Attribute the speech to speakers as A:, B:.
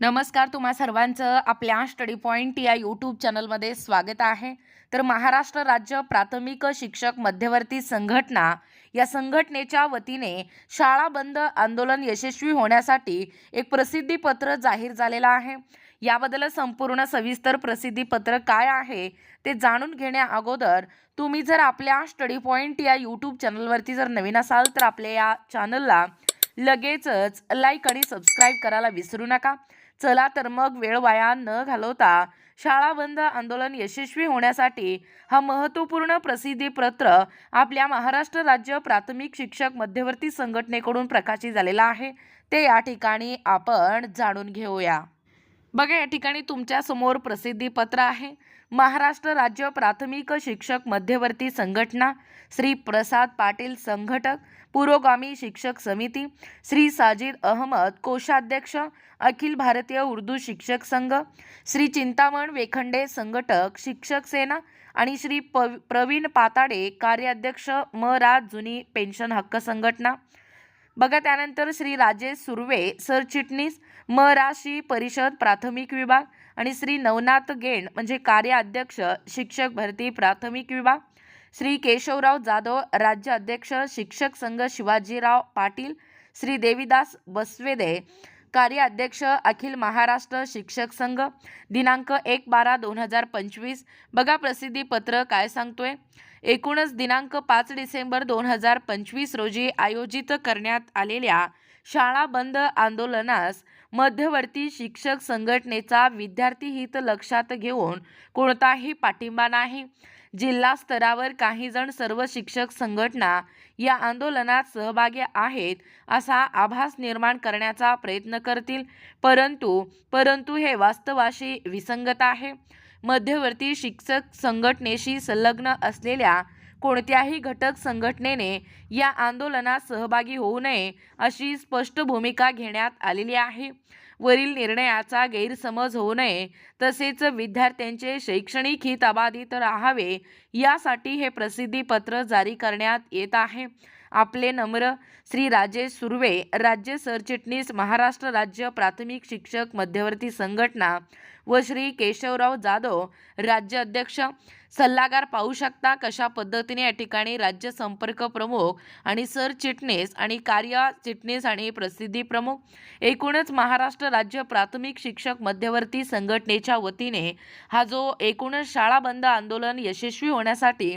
A: नमस्कार तुम्हा सर्वांचं आपल्या स्टडी पॉईंट या यूट्यूब चॅनलमध्ये स्वागत आहे. तर महाराष्ट्र राज्य प्राथमिक शिक्षक मध्यवर्ती संघटना या संघटनेच्या वतीने शाळा बंद आंदोलन यशस्वी होण्यासाठी एक प्रसिद्धीपत्र जाहीर झालेलं आहे. याबद्दल संपूर्ण सविस्तर प्रसिद्धीपत्र काय आहे ते जाणून घेण्या अगोदर तुम्ही जर आपल्या स्टडी पॉईंट या यूट्यूब चॅनलवरती जर नवीन असाल तर आपल्या या चॅनलला लगेचच लाईक आणि सबस्क्राईब करायला विसरू नका. चला तर मग वेळ वाया न घालवता शाळा बंद आंदोलन यशस्वी होण्यासाठी हा महत्त्वपूर्ण प्रसिद्धीपत्र आपल्या महाराष्ट्र राज्य प्राथमिक शिक्षक मध्यवर्ती संघटनेकडून प्रकाशित झालेला आहे. ते या ठिकाणी आपण जाणून घेऊया. बघा या ठिकाणी तुमच्यासमोर प्रसिद्धीपत्र आहे. महाराष्ट्र राज्य प्राथमिक शिक्षक मध्यवर्ती संघटना श्री प्रसाद पाटील संघटक पुरोगामी शिक्षक समिती श्री साजिद अहमद कोषाध्यक्ष अखिल भारतीय उर्दू शिक्षक संघ श्री चिंतामण वेखंडे संघटक शिक्षक सेना आणि श्री प प्रवीण पाताडे कार्याध्यक्ष म. रा. जुनी पेन्शन हक्क संघटना बघा त्यानंतर श्री राजेश सुर्वे सरचिटणीस म राशी परिषद प्राथमिक विभाग आणि श्री नवनाथ गेंड म्हणजे कार्याध्यक्ष शिक्षक भरती प्राथमिक विभाग. श्री केशवराव जाधव राज्य अध्यक्ष शिक्षक संघ शिवाजीराव पाटील श्री देवीदास बसवेदे कार्याध्यक्ष अखिल महाराष्ट्र शिक्षक संघ दिनांक एक बारा दोन हजार पंचवीस. बघा प्रसिद्धीपत्र काय सांगतोय? एकूणच दिनांक पाच डिसेंबर दोन हजार पंचवीस रोजी आयोजित करण्यात आलेल्या शाळा बंद आंदोलनास मध्यवर्ती शिक्षक संघटनेचा विद्यार्थी हित लक्षात घेऊन कोणताही पाठिंबा नाही. जिल्हा स्तरावर काही जण सर्व शिक्षक संघटना या आंदोलनात सहभागी आहेत असा आभास निर्माण करण्याचा प्रयत्न करतील. परंतु परंतु हे वास्तवाशी विसंगत आहे. मध्यवर्ती शिक्षक संघटनेशी संलग्न असलेल्या कोणत्याही घटक संघटनेने या आंदोलनात सहभागी होऊ नये अशी स्पष्ट भूमिका घेण्यात आलेली आहे. वरील निर्णयाचा गैरसमज होऊ नये तसेच विद्यार्थ्यांचे शैक्षणिक हित अबाधित राहावे यासाठी हे प्रसिद्धीपत्र जारी करण्यात येत आहे. आपले नम्र श्री राजेश सुर्वे राज्य सरचिटणीस महाराष्ट्र राज्य प्राथमिक शिक्षक मध्यवर्ती संघटना व श्री केशवराव जाधव राज्य अध्यक्ष. सल्लागार पाहू शकता कशा पद्धतीने या ठिकाणी राज्य संपर्क प्रमुख आणि सरचिटणीस आणि कार्य चिटणीस आणि प्रसिद्धी प्रमुख. एकूणच महाराष्ट्र राज्य प्राथमिक शिक्षक मध्यवर्ती संघटनेच्या वतीने हा जो एकूणच शाळा बंद आंदोलन यशस्वी होण्यासाठी